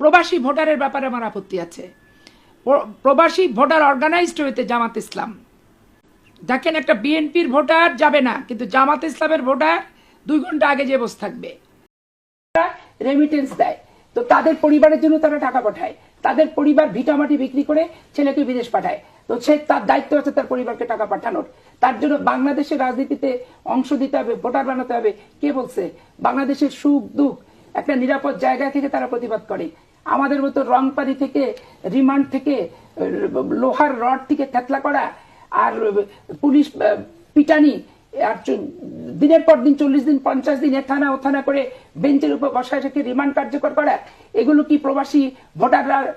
প্রবাসী ভোটারের ব্যাপারে আমার আপত্তি আছে। প্রবাসী ভোটার অর্গানাইজড হইতে জামাত ইসলাম। দেখেন একটা বিএনপির ভোটার যাবে না, কিন্তু জামাত ইসলামের ভোটার দুই ঘণ্টা আগে যে বসে থাকবে। রেমিটেন্স দেয়। তো তাদের পরিবারের জন্য তারা টাকা পাঠায়। তাদের পরিবার ভিটামাটি বিক্রি করে ছেলেকে বিদেশ পাঠায়। তো সে তার দায়িত্ব আছে তার পরিবারকে টাকা পাঠানোর। তার জন্য বাংলাদেশের রাজনীতিতে অংশ দিতে হবে, ভোটার বানাতে হবে। কে বলছে? বাংলাদেশের সুখ দুঃখ একটা নিরাপদ জায়গা থেকে তারা প্রতিবাদ করে। আমাদের মতো রং পানি থেকে রিমান্ড থেকে লোহার রড থেকে থেতলা করা আর পুলিশ পিটানি আর দিনের পর দিন চল্লিশ দিন পঞ্চাশ দিন এ থানা ও থানা করে বেঞ্চের উপর বসায় রেখে রিমান্ড কার্যকর করা এগুলো কি প্রবাসী ভোটাররা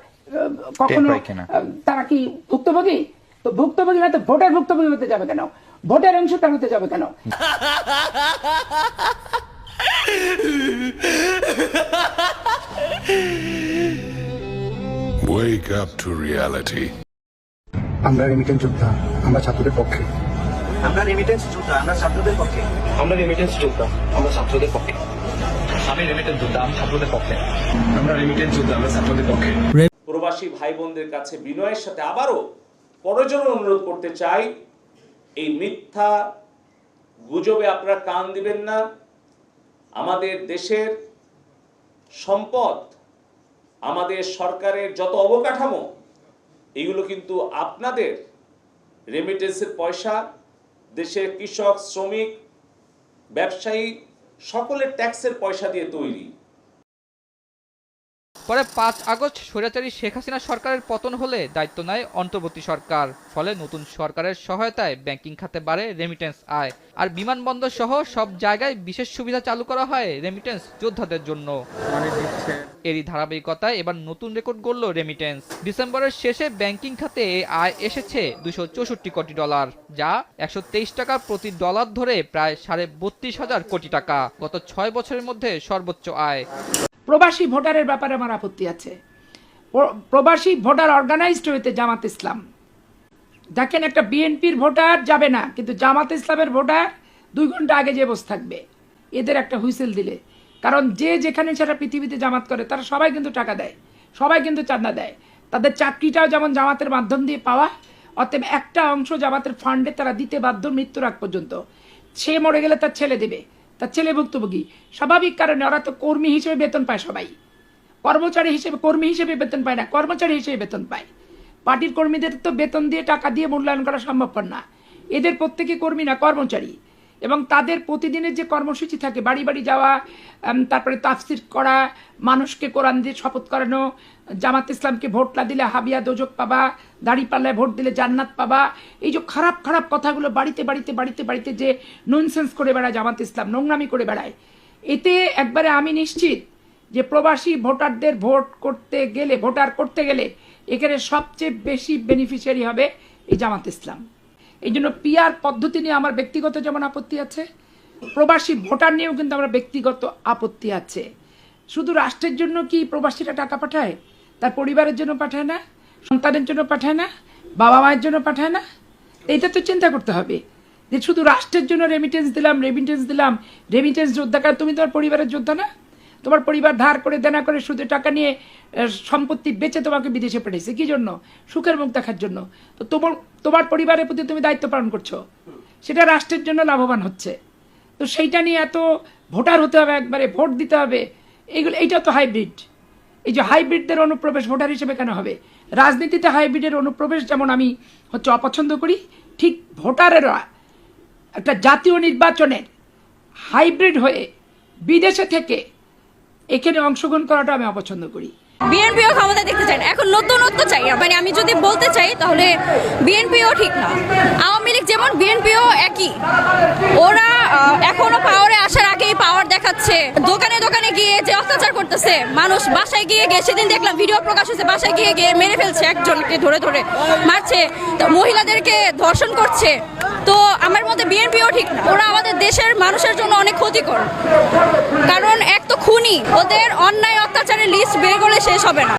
কখনো কিনা? তারা কি ভুক্তভোগী? তো ভুক্তভোগী না তো ভোটার ভুক্তভোগী হতে যাবে কেন? ভোটার অংশটা হতে যাবে কেন? Wake up to reality. আমরা রেমিটেন্স যোদ্ধা আমরা ছাত্রদের পক্ষে। আমরা রেমিটেন্স যোদ্ধা আমরা ছাত্রদের পক্ষে। আমরা রেমিটেন্স যোদ্ধা আমরা ছাত্রদের পক্ষে। আমি রেমিটেন্স যোদ্ধা আমি ছাত্রদের পক্ষে। আমরা রেমিটেন্স যোদ্ধা আমরা ছাত্রদের পক্ষে। প্রবাসী ভাই বোনদের কাছে বিনয়ের সাথে আবারও প্রয়োজনে অনুরোধ করতে চাই এই মিথ্যা গুজবে আপনারা কান দিবেন না। আমাদের দেশের সম্পদ আমাদের সরকারের যত অবকাঠামো, এগুলো কিন্তু আপনাদের রেমিটেন্সের পয়সা, দেশের কৃষক, শ্রমিক, ব্যবসায়ী, সকলের ট্যাক্সের পয়সা দিয়ে তৈরি। পরে পাঁচ আগস্ট স্বৈরাচারী শেখ হাসিনা সরকারের পতন হলে দায়িত্ব নেয় অন্তর্বর্তী সরকার। ফলে নতুন সরকারের সহায়তায় ব্যাংকিং খাতে বাড়ে রেমিটেন্স আয়। আর বিমানবন্দর সহ সব জায়গায় বিশেষ সুবিধা চালু করা হয় রেমিটেন্স যোদ্ধাদের জন্য। এরই ধারাবাহিকতায় এবার নতুন রেকর্ড গড়ল রেমিটেন্স ডিসেম্বরের শেষে ব্যাংকিং খাতে আয় এসেছে দুশো চৌষট্টি কোটি ডলার, যা একশো তেইশ টাকা প্রতি ডলার ধরে প্রায় সাড়ে বত্রিশ হাজার কোটি টাকা। গত ছয় বছরের মধ্যে সর্বোচ্চ আয়। প্রবাসী ভোটারের ব্যাপারে আমার আপত্তি আছে। প্রবাসী ভোটার অর্গানাইজড হইতে জামাত ইসলাম। দেখেন একটা বিএনপির ভোটার যাবে না, কিন্তু জামাত ইসলামের ভোটার দুই ঘণ্টা আগে যে বসে থাকবে, এদের একটা হুইসেল দিলে। কারণ যে যেখানে সেটা পৃথিবীতে জামাত করে, তারা সবাই কিন্তু টাকা দেয়, সবাই কিন্তু চাঁদা দেয়। তাদের চাকরিটাও যেমন জামাতের মাধ্যম দিয়ে পাওয়া, অতএব একটা অংশ জামাতের ফান্ডে তারা দিতে বাধ্য মৃত্যুর আগ পর্যন্ত। সে মরে গেলে তার ছেলে দেবে। তার ছেলে ভুক্তভোগী। স্বাভাবিক কারণে ওরা তো কর্মী হিসেবে বেতন পায় সবাই। কর্মচারী হিসেবে, কর্মী হিসেবে বেতন পায় না, কর্মচারী হিসেবে বেতন পায়। পার্টির কর্মীদের তো বেতন দিয়ে টাকা দিয়ে মূল্যায়ন করা সম্ভবপর না। এদের প্রত্যেকে কর্মী না, কর্মচারী। এবং তাদের প্রতিদিনের যে কর্মসূচি থাকে, বাড়ি বাড়ি যাওয়া তারপরে তাফসির করা, মানুষকে কোরআন দিয়ে শপথ করানো, জামাত ইসলামকে ভোট না দিলে হাবিয়া দোজক পাবা, দাড়ি পাল্লায় ভোট দিলে জান্নাত পাবা, এই যে খারাপ খারাপ কথাগুলো বাড়িতে বাড়িতে বাড়িতে বাড়িতে যে ননসেন্স করে বেড়ায় জামাত ইসলাম, নোংরামি করে বেড়ায়। এতে একবারে আমি নিশ্চিত যে প্রবাসী ভোটারদের ভোট করতে গেলে, ভোটার করতে গেলে এখানে সবচেয়ে বেশি বেনিফিশিয়ারি হবে এই জামাত ইসলাম। এই জন্য পিআর পদ্ধতি নিয়ে আমার ব্যক্তিগত যেমন আপত্তি আছে, প্রবাসী ভোটার নিয়েও কিন্তু আমার ব্যক্তিগত আপত্তি আছে। শুধু রাষ্ট্রের জন্য কি প্রবাসীরা টাকা পাঠায়? তার পরিবারের জন্য পাঠায় না, সন্তানের জন্য পাঠায় না বাবা মায়ের জন্য পাঠায় না? এইটা তো চিন্তা করতে হবে। যে শুধু রাষ্ট্রের জন্য রেমিটেন্স দিলাম রেমিটেন্স দিলাম রেমিটেন্স যোদ্ধা কারণ তুমি তোমার পরিবারের যোদ্ধা না। তোমার পরিবার ধার করে, দেনা করে, সুদে টাকা নিয়ে সম্পত্তি বেচে তোমাকে বিদেশে পাঠিয়েছে কি জন্য? সুখের মুখ দেখার জন্য। তো তোমার তোমার পরিবারের প্রতি তুমি দায়িত্ব পালন করছ। সেটা রাষ্ট্রের জন্য লাভবান হচ্ছে। তো সেইটা নিয়ে এত ভোটার হতে হবে একবারে, ভোট দিতে হবে। এইগুলো, এইটা তো হাইব্রিড। এই যে হাইব্রিডদের অনুপ্রবেশ ভোটার হিসেবে কেন হবে? রাজনীতিতে হাইব্রিডের অনুপ্রবেশ যেমন আমি হচ্ছে অপছন্দ করি, ঠিক ভোটারেরা একটা জাতীয় নির্বাচনের হাইব্রিড হয়ে বিদেশে থেকে এখানে অংশগ্রহণ করাটা আমি অপছন্দ করি। বিএনপিও ক্ষমতা দেখতে চাই না। এখন নতুনত্ব চাই। মানে আমি যদি বলতে চাই, তাহলে বিএনপিও ঠিক না। আওয়ামী লীগ যেমন বিএনপিও একই। ওরা এখনও পাওয়ারে আসার আগেই পাওয়ার দেখাচ্ছে। দোকানে দোকানে গিয়ে যে অত্যাচার করতেছে, মানুষ বাসায় গিয়ে গিয়ে, সেদিন দেখলাম ভিডিও প্রকাশ হয়েছে, বাসায় গিয়ে গিয়ে মেরে ফেলছে একজনকে ধরে ধরে। মারছে। মহিলাদেরকে ধর্ষণ করছে। তো আমার মতে বিএনপিও ঠিক না। ওরা আমাদের দেশের মানুষের জন্য অনেক ক্ষতিকর। কারণ এক তো খুনি, ওদের অন্যায় অত্যাচারের লিস্ট বের করলে শেষ হবে না।